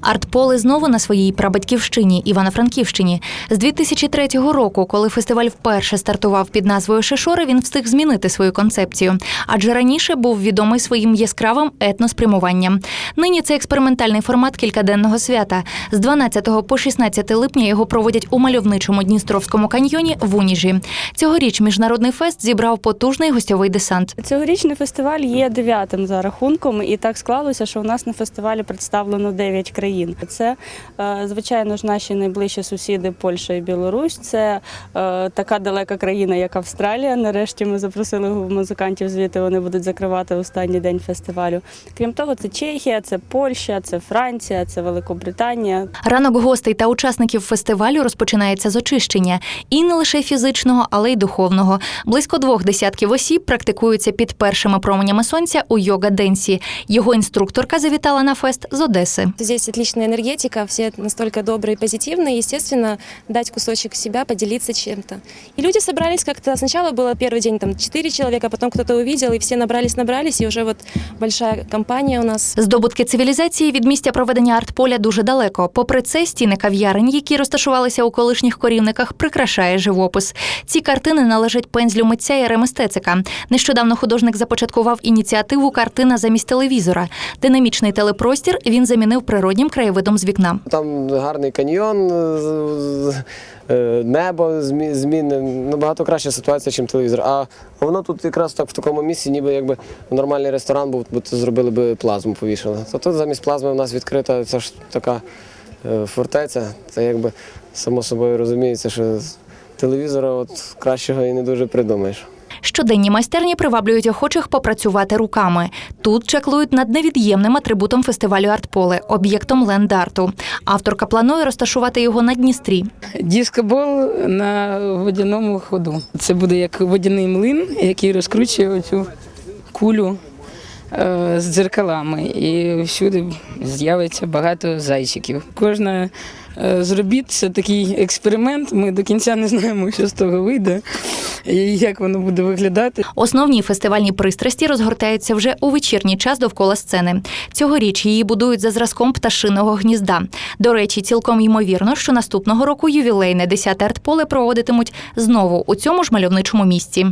Артполе знову на своїй прабатьківщині Івано-Франківщині. З 2003 року, коли фестиваль вперше стартував під назвою Шишори, він встиг змінити свою концепцію. Адже раніше був відомий своїм яскравим етноспрямуванням. Нині це експериментальний формат кількаденного свята. З 12 по 16 липня його проводять у мальовничому Дністровському каньйоні в Уніжі. Цьогоріч міжнародний фест зібрав потужний гостьовий десант. Цьогорічний фестиваль є дев'ятим за рахунком, і так склалося, що у нас на фестивалі представлено 9 країн. Це, е, звичайно ж, наші найближчі сусіди Польща і Білорусь. Це е, така далека країна, як Австралія. Нарешті ми запросили музикантів звідти. Вони будуть закривати останній день фестивалю. Крім того, це Чехія, це Польща, це Франція, це Великобританія. Ранок гостей та учасників фестивалю розпочинається з очищення і не лише фізичного, але й духовного. Близько двох десятків осіб практикуються під першими променями сонця у йога денсі. Його інструкторка завітала на фест з Одеси Здесь отличная энергетика, все настолько добрые и позитивные. Естественно, дать кусочек себя, поделиться чем-то. И люди собрались как-то. Сначала было первый день там четыре человека, потом кто-то увидел, и все набрались-набрались, и уже вот большая компания у нас. Здобутки цивілізації від місця проведення артполя дуже далеко. Попри це, стіни кав'ярень, які розташувалися у колишніх корівниках, прикрашає живопис. Ці картини належать пензлю митця і реместецика. Нещодавно художник започаткував ініціативу Картина замість телевізора. Динамічний телепростір він замінив природнім краєвидом з вікна. Там гарний каньйон, з- е, небо змі- змінне, набагато краща ситуація, ніж телевізор. А воно тут якраз так в такому місці, ніби якби нормальний ресторан був, бо зробили би плазму повішали. То тут замість плазми у нас відкрита це ж така е, фортеця. Це якби само собою розуміється, що телевізора от кращого і не дуже придумаєш. Щоденні майстерні приваблюють охочих попрацювати руками. Тут чеклують над невід'ємним атрибутом фестивалю Артполе об'єктом ленд-арту. Авторка планує розташувати його на Дністрі. Діскобол на водяному ходу. Це буде як водяний млин, який розкручує оцю кулю з дзеркалами. І всюди з'явиться багато зайчиків. Кожна е, з це такий експеримент. Ми до кінця не знаємо, що з того вийде і як воно буде виглядати. Основні фестивальні пристрасті розгортаються вже у вечірній час довкола сцени. Цьогоріч її будують за зразком пташиного гнізда. До речі, цілком ймовірно, що наступного року ювілейне 10 артполе проводитимуть знову у цьому ж мальовничому місці.